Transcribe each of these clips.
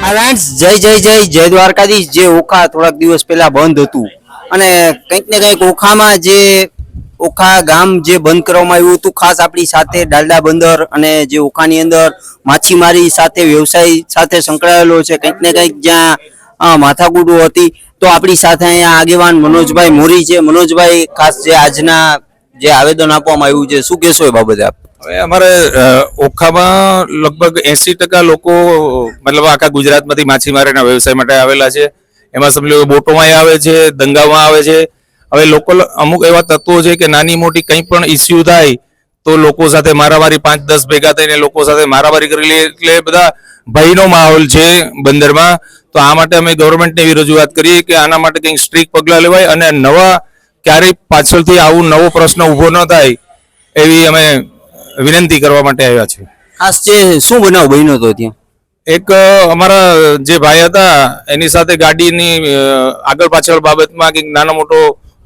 Friends જય જય જય જય દ્વારકાધીશ. જે ઓખા થોડાક દિવસ પહેલા બંધ હતું. અને કંઈક ને કંઈક ઓખામાં જે ઓખા ગામ જે બંધ કરવામાં આવ્યું હતું, ખાસ આપણી સાથે ડાલડા બંદર અને જે ઓખાની અંદર માછીમારી સાથે, વ્યવસાય સાથે સંકળાયેલો છે, કંઈક ને કંઈક જ્યાં માથાકૂટો હતી. તો આપણી સાથે અહીંયા આગેવાન મનોજભાઈ મોરી છે. મનોજભાઈ, ખાસ જે આજના જે આવેદન આપવામાં આવ્યું છે, શું કહેશો એ બાબતે આપ? હવે અમારે ઓખામાં લગભગ એસી ટકા લોકો, મતલબ આખા ગુજરાતમાંથી માછીમારીના વ્યવસાય માટે આવેલા છે. એમાં સમજો બોટોમાં આવે છે, દંગામાં આવે છે. હવે લોકો અમુક એવા તત્વો છે કે નાની મોટી કંઈ પણ ઇસ્યુ થાય તો લોકો સાથે મારામારી પાંચ દસ ભેગા થઈને લોકો સાથે મારામારી કરી લે, એટલે બધા ભયનો માહોલ છે બંદરમાં. તો આ માટે અમે ગવર્મેન્ટને એવી રજૂઆત કરીએ કે આના માટે કંઈક સ્ટ્રીક પગલાં લેવાય અને નવા ક્યારેય પાછળથી આવું નવો પ્રશ્ન ઊભો ન થાય એવી અમે વિનંતી કરવા માટે આવ્યા છે ખાસ જે શું બનાવ બન્યો હતો ત્યાં? એક અમારા જે ભાઈ હતા એની સાથે ગાડીની આગળ પાછળ બાબતમાં કંઈક નાનો મોટો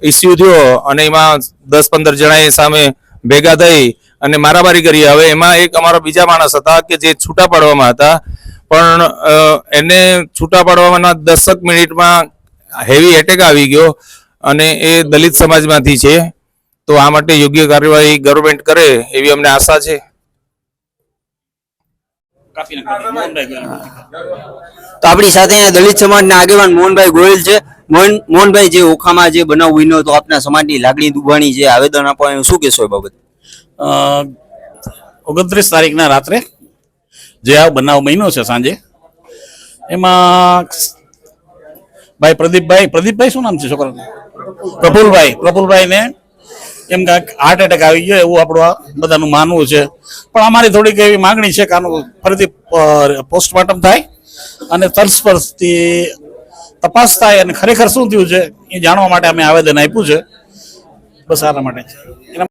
ઇસ્યુ થયો અને એમાં દસ પંદર જણાએ સામે ભેગા થઈ અને મારામારી કરી. હવે એમાં એક અમારા બીજા માણસ હતા કે જે છૂટા પાડવામાં હતા પણ એને છૂટા પાડવાના દસક મિનિટમાં હેવી એટેક આવી ગયો. અને એ દલિત સમાજમાંથી છે તો આ માટે યોગ્ય કાર્યવાહી ગવર્મેન્ટ કરે એવી અમને આશા છે. તો આપણી સાથે અહીંયા દલિત સમાજના આગેવાન મોહનભાઈ ગોયલ છે. મોહન મોહનભાઈ જે ઓખામાં જે બનાવ બન્યો તો આપના સમાજની લાગણી દુભાણી જે આવેદન આપવાનું શું કહેશો એ બાબત? ઓગણત્રીસ તારીખના રાત્રે જે આ બનાવ બન્યો છે સાંજે એમાં ભાઈ પ્રદીપભાઈ પ્રદીપભાઈ શું નામ છે છોકરાનું? પ્રફુલભાઈ, પ્રફુલભાઈને એમ કાંઈક હાર્ટ એટેક આવી ગયો, એવું આપણું બધાનું માનવું છે. પણ અમારી થોડીક એવી માંગણી છે કે આનું ફરીથી પોસ્ટમોર્ટમ થાય અને તલસ્પર્શથી તપાસ થાય અને ખરેખર શું થયું છે એ જાણવા માટે અમે આવેદન આપ્યું છે. બસ આના માટે. છે